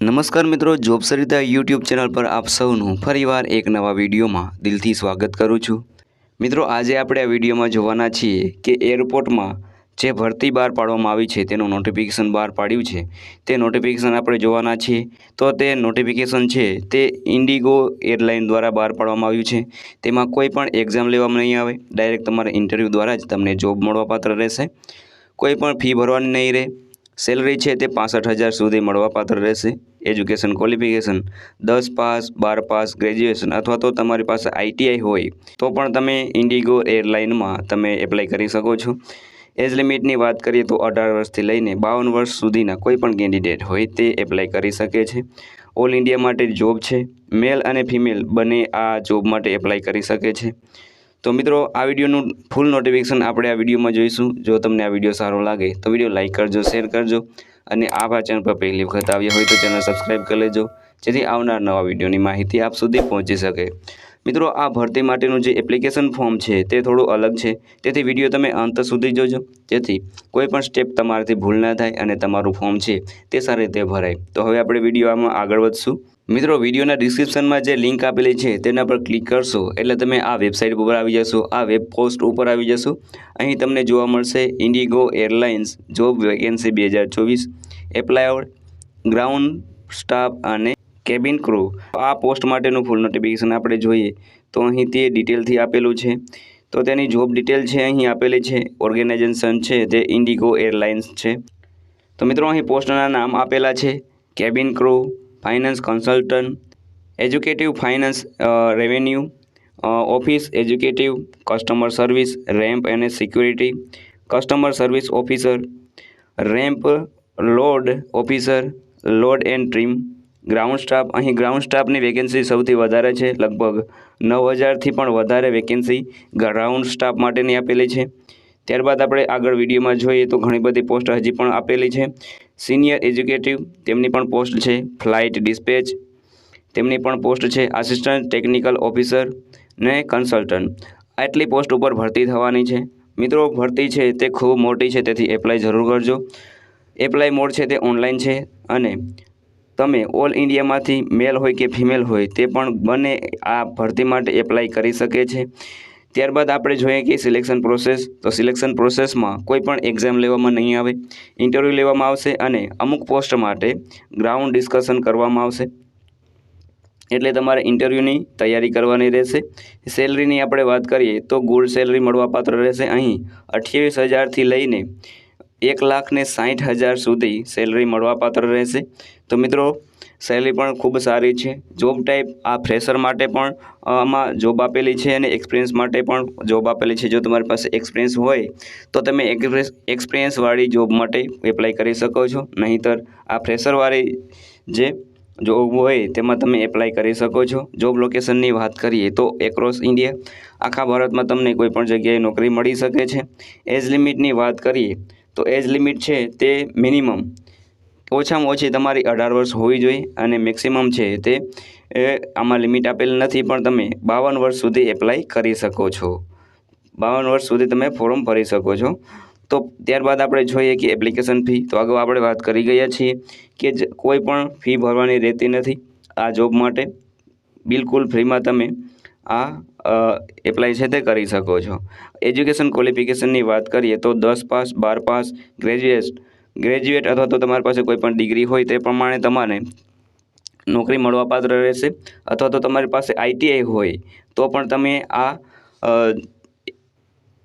નમસ્કાર મિત્રો, job Sarita YouTube channel પર આપ સૌનું ફરીવાર એક નવા વિડીયોમાં દિલથી સ્વાગત કરું છું. મિત્રો, આજે આપણે આ વિડીયોમાં જોવાના છીએ કે એરપોર્ટમાં જે ભરતી બહાર પાડવામાં આવી છે, તેનું નોટિફિકેશન બહાર પાડ્યું છે. તે નોટિફિકેશન આપણે જોવાના છીએ. તો તે નોટિફિકેશન છે તે ઇન્ડિગો એરલાઇન દ્વારા બહાર પાડવામાં આવ્યું છે. તેમાં કોઈ પણ એક્ઝામ લેવામાં નહીં આવે. ડાયરેક્ટ તમારે ઇન્ટરવ્યૂ દ્વારા જ તમને જોબ મળવાપાત્ર રહેશે. કોઈ પણ ફી ભરવાની નહીં રહે. સેલરી છે તે પાસઠ હજાર સુધી મળવાપાત્ર રહેશે. એજ્યુકેશન ક્વોલિફિકેશન દસ પાસ, બાર પાસ ગ્રેજ્યુએશન અથવા તો તમારી પાસે આઈટીઆઈ હોય, તો પણ તમે ઇન્ડિગો એરલાઇનમાં તમે એપ્લાય કરી શકો છો. એજ લિમિટની વાત કરીએ તો અઢાર વર્ષથી લઈને બાવન વર્ષ સુધીના કોઈ પણ કેન્ડિડેટ હોય તે એપ્લાય કરી શકે છે. ઓલ ઇન્ડિયા માટે જોબ છે. મેલ અને ફિમેલ બંને આ જોબ માટે એપ્લાય કરી શકે છે. તો મિત્રો, આ વિડીયોનું ફૂલ નોટિફિકેશન આપણે આ વિડીયોમાં જોઈશું. જો તમને આ વીડિયો સારો લાગે, તો વીડિયો લાઇક કરજો શેર કરજો અને આ ચેનલ પર પહેલી વખત આવ્યા હોય તો ચેનલ સબસ્ક્રાઈબ કરી લેજો, જેથી આવનાર નવા વિડીયોની માહિતી આપ સુધી પહોંચી શકે. મિત્રો, આ ભરતી માટેનું જે એપ્લિકેશન ફોર્મ છે, તે થોડું અલગ છે. તેથી વીડિયો તમે અંત સુધી જોજો. જેથી કોઈ પણ સ્ટેપ તમારાથી ભૂલ ના થાય અને તમારું ફોર્મ છે, તે સારી રીતે ભરાય. તો હવે આપણે વીડિયો આમાં આગળ વધશું. મિત્રો, વિડીયોના ડિસ્ક્રિપ્શનમાં જે લિંક આપેલી છે, તેના પર ક્લિક કરશો. એટલે તમે આ વેબસાઇટ ઉપર આવી જશો. આ વેબ પોસ્ટ ઉપર આવી જશો. અહીં તમને જોવા મળશે ઇન્ડિગો એરલાઇન્સ જોબ વેકેન્સી બે હજાર ચોવીસ એપ્લાયડ ગ્રાઉન્ડ સ્ટાફ અને કેબિન ક્રૂ આ પોસ્ટ માટેનું ફૂલ નોટિફિકેશન આપણે જોઈએ. તો અહીં તે ડિટેલથી આપેલું છે. તો તેની જોબ ડિટેલ છે અહીં આપેલી છે. ઓર્ગેનાઇઝેશન છે તે ઇન્ડિગો એરલાઇન્સ છે. તો મિત્રો, અહીં પોસ્ટના નામ આપેલા છે. Cabin crew finance consultant executive finance revenue office executive customer service ramp and security customer service officer ramp load officer load and trim ground staff અહીં ગ્રાઉન્ડ સ્ટાફની વેકેન્સી સૌથી વધારે છે, લગભગ નવ હજારથી પણ વધારે વેકેન્સી ગ્રાઉન્ડ સ્ટાફ માટેની આપેલી છે. ત્યારબાદ આપણે આગળ વિડીયોમાં જોઈએ તો ઘણી બધી પોસ્ટ હજી પણ આપેલી છે. સિનિયર એજ્યુકેટિવ તેમની પણ પોસ્ટ છે. ફ્લાઇટ ડિસ્પેચ તેમની પણ પોસ્ટ છે. આસિસ્ટન્ટ ટેકનિકલ ઓફિસર ને કન્સલ્ટન્ટ આટલી પોસ્ટ ઉપર ભરતી થવાની છે. મિત્રો, ભરતી છે તે ખૂબ મોટી છે, તેથી એપ્લાય જરૂર કરજો. એપ્લાય મોડ છે તે ઓનલાઈન છે અને તમે ઓલ ઇન્ડિયામાંથી મેલ હોય કે ફિમેલ હોય તે પણ બંને આ ભરતી માટે એપ્લાય કરી શકે છે. ત્યારબાદ આપણે જોઈએ કે સિલેક્શન પ્રોસેસ તો સિલેક્શન પ્રોસેસમાં કોઈ પણ એક્ઝામ લેવામાં નહીં આવે ઇન્ટરવ્યૂ લેવામાં આવશે અને અમુક પોસ્ટ માટે ગ્રાઉન્ડ ડિસ્કશન કરવામાં આવશે. એટલે તમારે ઇન્ટરવ્યૂની તૈયારી કરવાની રહેશે. સેલરીની આપણે વાત કરીએ તો ગુડ સેલરી મળવાપાત્ર રહેશે. અહીં અઠ્યાવીસ હજારથી લઈને એક લાખને સાહીઠ હજાર સુધી સેલરી મળવાપાત્ર રહેશે. તો મિત્રો સેલરી પણ ખૂબ સારી છે. જોબ ટાઈપ આ ફ્રેશર માટે પણ આમાં જોબ આપેલી છે અને એક્સપિરિયન્સ માટે પણ જોબ આપેલી છે. જો તમારી પાસે એક્સપિરિયન્સ હોય, તો તમે એક્સપિરિયન્સવાળી જોબ માટે એપ્લાય કરી શકો છો. નહીંતર, આ ફ્રેશરવાળી જે જોબ હોય, તેમાં તમે એપ્લાય કરી શકો છો. જોબ લોકેશનની વાત કરીએ તો એક્રોસ ઇન્ડિયા આખા ભારતમાં તમને કોઈપણ જગ્યાએ નોકરી મળી શકે છે. એજ લિમિટની વાત કરીએ તો એજ લિમિટ છે તે મિનિમમ. ઓછામાં ઓછી તમારી અઢાર વર્ષ હોવી જોઈએ અને મેક્સિમમ છે તે આમાં લિમિટ આપેલ નથી પણ તમે બાવન વર્ષ સુધી એપ્લાય કરી શકો છો. બાવન વર્ષ સુધી તમે ફોર્મ ભરી શકો છો. તો ત્યારબાદ આપણે જોઈએ કે એપ્લિકેશન ફી. તો અગાઉ આપણે વાત કરી ગયા છીએ કે કોઈ પણ ફી ભરવાની રહેતી નથી આ જોબ માટે. બિલકુલ ફ્રીમાં તમે આ એપ્લાય છે તે કરી શકો છો. એજ્યુકેશન ક્વોલિફિકેશનની વાત કરીએ તો દસ પાસ, બાર પાસ ગ્રેજ્યુએટ ગ્રેજ્યુએટ અથવા તો તમારી પાસે કોઈ પણ ડિગ્રી હોય તે પ્રમાણે તમારે નોકરી મળવાપાત્ર રહેશે અથવા તો તમારી પાસે આઈટીઆઈ હોય તો પણ તમે આ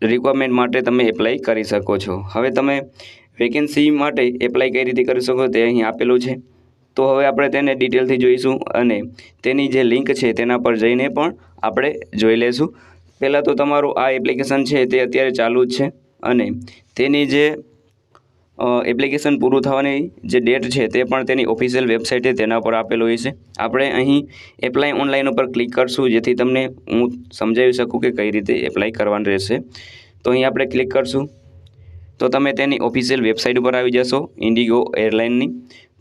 રિક્વાયરમેન્ટ માટે તમે એપ્લાય કરી શકો છો. હવે તમે વેકેન્સી માટે એપ્લાય કઈ રીતે કરી શકો તે અહીં આપેલું છે. તો હવે આપણે તેને ડિટેલથી જોઈશું અને તેની જે લિંક છે તેના પર જઈને પણ આપણે જોઈ લઈશું પહેલાં તો તમારું આ એપ્લિકેશન છે તે અત્યારે ચાલુ જ છે અને તેની જે એપ્લિકેશન પૂરું થવાની જે ડેટ છે તે પણ તેની ઓફિશિયલ વેબસાઇટે તેના પર આપેલું હોય છે આપણે અહીં એપ્લાય ઓનલાઈન ઉપર ક્લિક કરશું, જેથી તમને હું સમજાવી શકું કે કઈ રીતે એપ્લાય કરવાનું રહેશે. તો અહીં આપણે ક્લિક કરશું. તો તમે તેની ઓફિશિયલ વેબસાઇટ ઉપર આવી જશો ઇન્ડિગો એરલાઇનની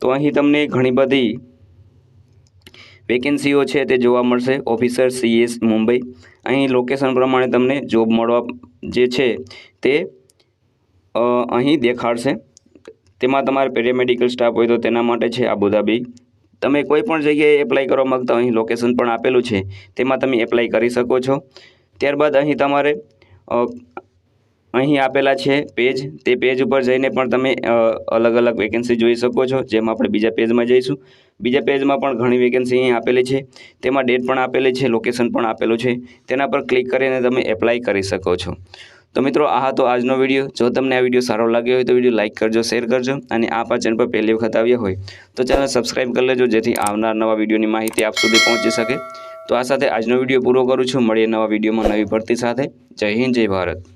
તો અહીં તમને ઘણી બધી વેકેન્સીઓ છે તે જોવા મળશે. ઓફિસર સીએસ મુંબઈ અહીં લોકેશન પ્રમાણે તમને જોબ મળવા જે છે તે અહીં દેખાડશે. તેમાં તમારે પેરામેડિકલ સ્ટાફ હોય તો તેના માટે છે આબુધાબી તમે કોઈ પણ જગ્યાએ એપ્લાય કરવા માગતા અહીં લોકેશન પણ આપેલું છે. તેમાં તમે એપ્લાય કરી શકો છો. ત્યારબાદ અહીં તમારે અહીં આપેલા છે પેજ. તે પેજ ઉપર જઈને પણ તમે અલગ અલગ વેકેન્સી જોઈ શકો છો. જેમ આપણે બીજા પેજમાં જઈશું. બીજા પેજમાં પણ ઘણી વેકેન્સી અહીં આપેલી છે. તેમાં ડેટ પણ આપેલી છે લોકેશન પણ આપેલું છે. તેના પર ક્લિક કરીને તમે એપ્લાય કરી શકો છો. તો મિત્રો, આ હતો આજનો વીડિયો જો તમને આ વીડિયો સારો લાગ્યો હોય તો વીડિયો લાઇક કરજો શેર કરજો, અને આ ચેનલ પર પહેલી વખત આવ્યા હોય તો ચેનલ સબસ્ક્રાઇબ કરી લેજો, જેથી આવનાર નવા વિડીયોની માહિતી આપ સુધી પહોંચી શકે. તો આ સાથે આજનો વીડિયો પૂરો કરું છું. મળીએ નવા વિડીયોમાં નવી ભરતી સાથે. જય હિન્દ, જય ભારત.